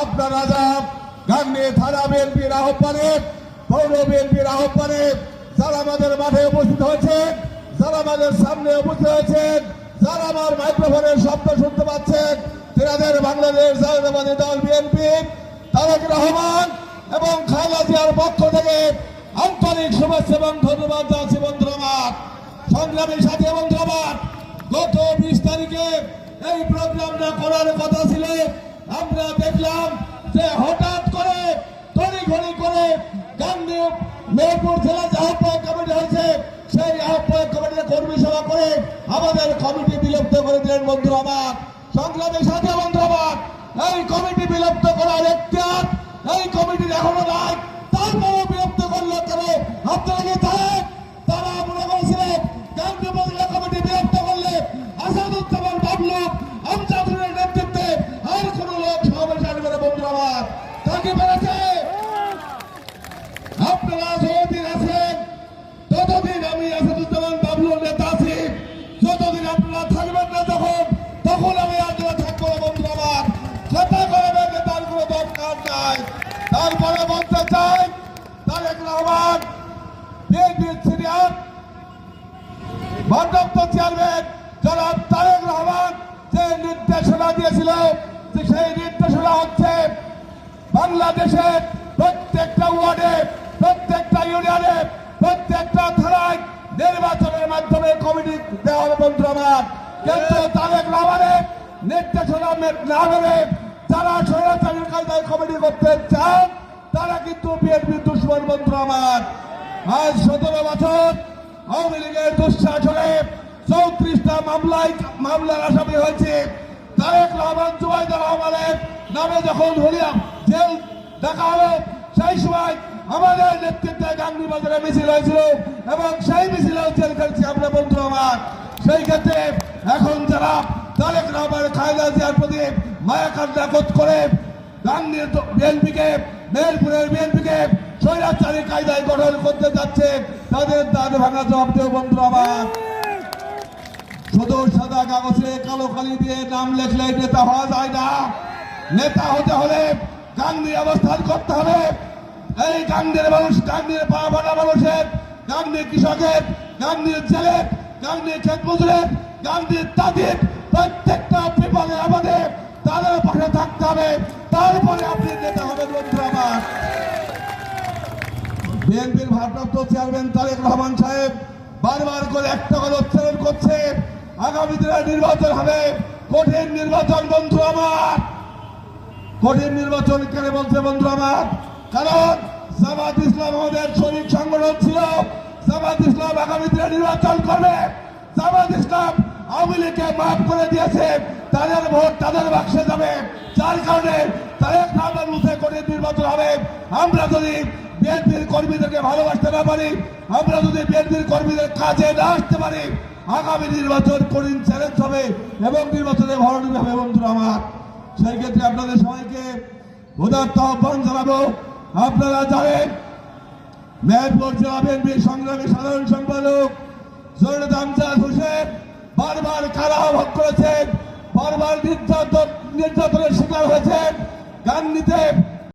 আপনারা যা গাঙ্গে থানা বিএনপির আহ্বানে, পৌর বিএনপির আহ্বানে যারা আমাদের মাঠে উপস্থিত হয়েছেন যারা আমাদের সামনে উপস্থিত হয়েছেন যারা আমার মাইক্রোফোনের শব্দ শুনতে পাচ্ছেন, তেনাদের বাংলাদেশ জাতীয়তাবাদী দল বিএনপি, তারেক রহমান এবং খালেদা জিয়ার পক্ষ থেকে আন্তরিক শুভেচ্ছা এবং ধন্যবাদ জানাচ্ছি বন্ধুরা আমার। সংগ্রামী সাথী বন্ধুরা গত বিশ তারিখে এই প্রোগ্রামটা করার কথা ছিল। আমরা দেখলাম যে হঠাৎ করে তড়িঘড়ি করে গান্ধী মেহেরপুর জেলা যে আহ্বায়ক কমিটি হয়েছে, সেই আহ্বায়ক কমিটির কর্মী সভা করে আমাদের কমিটি বিলুপ্ত করে দিলেন বন্ধুরা আমার, সংগ্রামী সাথে বন্ধুরা আমার। এই কমিটি বিলুপ্ত করার এখতিয়ার, এই কমিটির এখনও নাই আপনারা যতদিন আছেন, ততদিন আমি আসাদুজ্জামান বাবলুর নেতা আছি। যতদিন আপনারা থাকবেন না তখন তখন আমি আপনারা থাকব না, বন্ধু আমার। চেষ্টা করবেন তার কোনো দরকার নাই। তারপরে বলতে চাই, তারেক রহমান ভারপ্রাপ্ত চেয়ারম্যান জনাব তারেক রহমান যে নির্দেশনা দিয়েছিল সেই নির্দেশনা হচ্ছে বাংলাদেশের প্রত্যেকটা ওয়ার্ডে ইউনিয়নে প্রত্যেকটা থানায় নির্বাচনের মাধ্যমে কমিটি দেওয়া হবে বন্ধু আমার। কিন্তু তারেক রহমানের নির্দেশনা না মেনে যারা স্বৈরাচারীর কায়দায় কমিটি করতে চান, তারা কিন্তু বিএনপি দুশ্মন বন্ধু আমার। আজ সতেরো বছর আওয়ামী লীগের দুঃশাসনে চৌত্রিশটা মামলায় মামলার আসামি হয়েছে। তারেক রহমান জুবাইদুর রহমানের নামে যখন হলিয়া জেল দেখা হলো সেই সময় আমাদের নেতৃত্বে গান্ধী বাজারে মিছিল হয়েছিল এবং সেই মিছিল খেলছি আমরা, বন্ধু আমার। সেই ক্ষেত্রে এখন যারা তারেক রহমান খায়দা জিয়ার প্রতি মায়া কান্না বোধ করে গান্ধীর বিএনপিকে, মেহেরপুরের বিএনপিকে স্বৈরাচারী কায়দায় গঠন করতে যাচ্ছে, তাদের দাঁত ভাঙা জবাব দেব বন্ধু আমার। শুধু সাদা কাগজে কালো কালি দিয়ে নাম লেখলে নেতা হওয়া যায় না। নেতা হতে হলে গান্ধী অবস্থান করতে হবে। এই গান্ধীর মানুষ গান্ধীর পাড়া মানুষের গান্ধীর কৃষকের গান্ধীর জেলের গান্ধীর ক্ষেত মজুরের গান্ধীর তাদের, প্রত্যেকটা বিপদে আমাদের তাদের পাশে থাকতে হবে। তারপরে আপনি নেতা হবেন বন্ধু আমার। বিএনপির ভারপ্রাপ্ত চেয়ারম্যান তারেক রহমান সাহেব বারবার করে একটা কথা উচ্চারণ করছে, আগামী দিনে নির্বাচন হবে, কঠিন নির্বাচন বন্ধু আমার। কঠিন নির্বাচন কেন বলছে বন্ধু আমার? কারণ জামাত ইসলাম আমাদের শরীর সংগঠন ছিল। জামাত ইসলাম আগামী দিনে নির্বাচন করবে। জামাত ইসলাম আওয়ামী লীগকে মাফ করে দিয়েছে। তাদের ভোট তাদের বাক্সে যাবে। যার কারণে তাদের রহমান মুখে কঠিন নির্বাচন হবে। আমরা যদি বিএনপির কর্মীদেরকে ভালোবাসতে না পারি, আমরা যদি বিএনপির কর্মীদের কাজে না আসতে পারি, আগামী নির্বাচন কঠিন চ্যালেঞ্জ হবে এবং নির্বাচনে ভরণী হবে বন্ধুরা আমার। সেই ক্ষেত্রে আপনাদের সবাইকে উদার্ত আহ্বান জানাব। আপনারা জানেন, মেহেরপুর জেলা সংগ্রামী সাধারণ সম্পাদক জরুরত আমজাদ হোসেন বারবার কারাভোগ করেছেন, বারবার নির্যাতন নির্যাতনের শিকার হয়েছেন। গান্ধীতে